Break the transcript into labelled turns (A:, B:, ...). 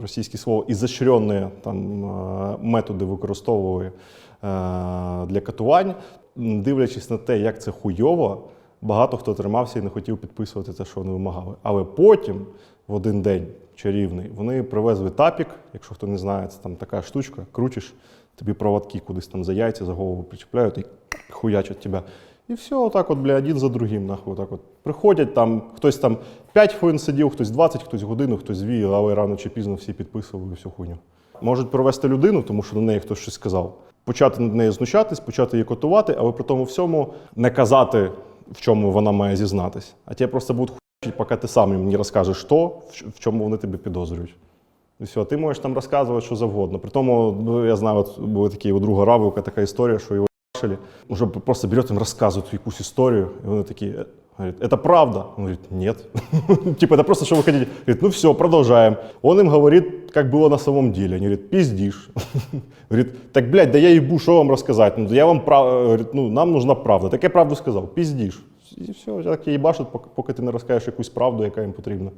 A: російське слово, ізощренні там е, методи використовували е, для катувань, дивлячись на те, як це хуйово, багато хто тримався і не хотів підписувати те, що вони вимагали. Але потім, в один день чарівний, вони привезли тапік. Якщо хто не знає, це там така штучка, крутиш, тобі проводки кудись там за яйця, за голову причіпляють і хуячать тебе. І все, отак, от, бля, один за другим, нахуй, отак от. Приходять там, хтось там 5 хвилин сидів, хтось 20, хтось годину, хтось 2, але рано чи пізно всі підписували всю хуйню. Можуть провести людину, тому що до неї хтось щось сказав. Почати над нею знущатись, почати її котувати, але при тому всьому не казати, в чому вона має зізнатись. А тебе просто будуть хуячити, поки ти сам не розкажеш то, в чому вони тебе підозрюють. І все, ти можеш там розказувати що завгодно. При тому, ну, я знаю, от були такі у друга Равлика така історія, що його. Уже просто берет им рассказывает якусь историю, и он такие, э, говорит, это правда? Он говорит, нет. Типа, это просто, что вы хотите. Говорит, ну все, продолжаем. Он им говорит, как было на самом деле. Они говорят, пиздишь. Говорит, так, блядь, да я ебу, что вам рассказать? Ну, я вам прав... Говорит, ну, нам нужна правда. Так я правду сказал, пиздишь. І все, так і їбашуть, поки, поки ти не розкажеш якусь правду, яка їм потрібна.